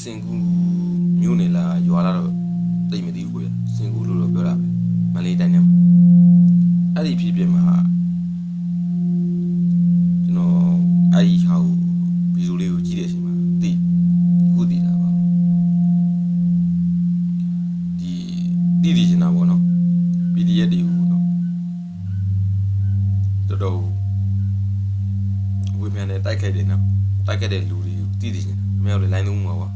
စင်ကူမြို့နယ်လားရွာလားတော့သိမသိဘူးကိုရစင်ကူလို့တော့ပြောတာပဲမလေးတိုင်းနဲ့အဲ့ဒီဖြစ်ဖြစ်မှာကျွန်တော်အဲ့ဒီဟာကိုဗီဒီယိုလေးကိုကြည့်တဲ့အချိန်မှာသိခုသိတာပါဒီသိသိချင်တာပေါ့နော် PDF တွေကိုနော်တော်တော်ဝေမြန်နဲ့တိုက်ခိုက်တယ်နော်တိုက်ခိုက်တဲ့လူတွေကိုသိသိချင်တာအမေကလည်းလိုင်းသုံးမှာပါ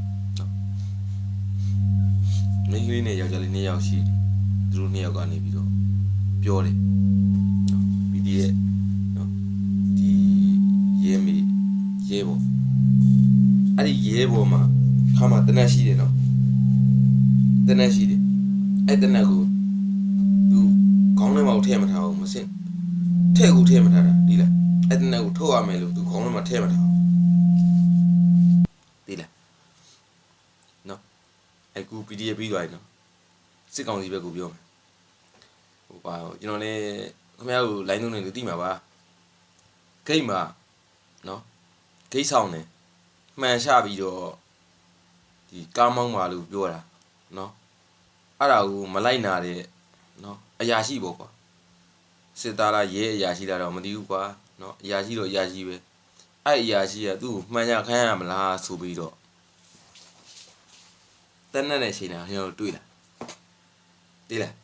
နော်မိန်းကလေးနဲ့ယောက်ျားလေးနှစ်ယောက်ရှိတယ်သူတို့နှစ်ယောက်ကနေပြီးတော့ပြောတယ်နော် PDF နော်ဒီရဲမေရဲဘော်အဲ့ဒီရဲဘော်မှာခါမှာတနက်ရှိတယ်နော်တနက်ရှိတယ်အဲ့တနက်ကိုသူခေါင်းထဲမှာထည့်မထားဘူးမစင်ထည့်ကိုထည့်မထားတာဒီလားအဲ့တနက်ကိုထုတ်ရမယ်လို့သူခေါင်းထဲမှာထည့်မထားဘူးဒီလားနော် အဲ့ကူ PDF ပြီးသွားပြီနော်စစ်ကောင်စီဘက်ကိုပြောမယ်ဟိုပါကျွန်တော်လည်းခင်ဗျားကို line သုံးနေလို့သိမှာပါဂိတ်မှာနော်ဂိတ်ဆောင်နေမှန်ချပြီးတော့ဒီကားမောင်းပါလို့ပြောတာနော်အဲ့ဒါကိုမလိုက်နာတဲ့နော်အရာရှိပေါ့ကွာစစ်သားလားရဲအရာရှိလားတော့မသိဘူးကွာနော်အရာရှိတော့အရာရှိပဲအဲ့အရာရှိကသူ့ကိုမှန်ရခိုင်းရမလားဆိုပြီးတော့ တန်းနဲ့နဲ့ချိန်တာကျွန်တော်တို့တွေ့လာသိလား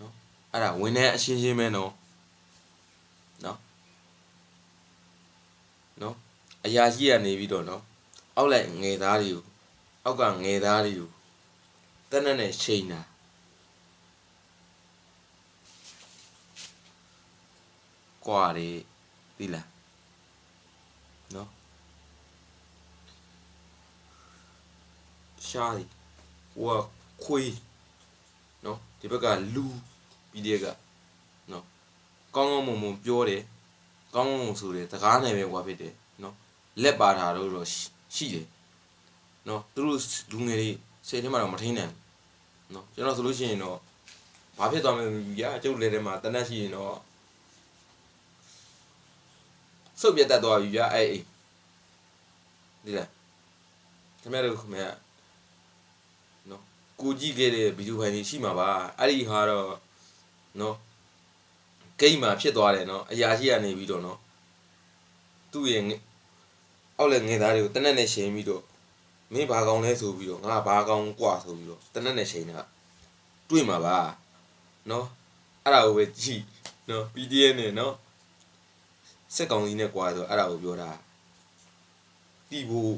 နော်အဲ့ဒါဝင်တဲ့အရှင်းရှင်းပဲနော်နော်နော်အရာရှိကနေပြီးတော့နော်အောက်လိုက်ငယ်သားတွေကိုအောက်ကငယ်သားတွေကိုတန်းနဲ့နဲ့ချိန်တာကွာတယ်သိလားနော် ရှားတယ်ဟိုကခွေးနော်ဒီဘက်ကလူပြီးတဲ့ကနော်ကောင်းကောင်းမွန်မွန်ပြောတယ်ကောင်းကောင်းမွန်ဆိုတယ်တကားနယ်ပဲကွာဖြစ်တယ်နော်လက်ပါတာတော့တော့ရှိရှိတယ်နော်သူတို့လူငယ်တွေစိတ်ထဲမှာတော့မထိန်နိုင်ဘူးနော်ကျွန်တော်ဆိုလို့ရှိရင်တော့ဘာဖြစ်သွားမလဲဗျာကျုပ်လက်ထဲမှာတနက်ရှိရင်တော့စုပ်ပြတ်တတ်သွားပြီဗျာအဲ့အိမ်ဒီလားခင်ဗျားတို့ခင်ဗျာ နော်ကိုကြည့်ခဲ့တဲ့ဗီဒီယိုဖိုင်တွေရှိမှာပါအဲ့ဒီဟာတော့နော်ဂိမ်းမှာဖြစ်သွားတယ်နော်အရာရှိကနေပြီးတော့နော်သူ့ရဲ့ငအောက်လက်ငယ်သားတွေကိုတနက်နဲ့ရှင်ပြီးတော့မင်းဘာကောင်းလဲဆိုပြီးတော့ငါဘာကောင်းกว่าဆိုပြီးတော့တနက်နဲ့ရှင်တာတွေ့မှာပါနော်အဲ့ဒါကိုပဲကြည့်နော် PDF နဲ့နော် စက်ကောင်ကြီးနဲ့ကွာဆိုအဲ့ဒါကိုပြောတာတီဖို့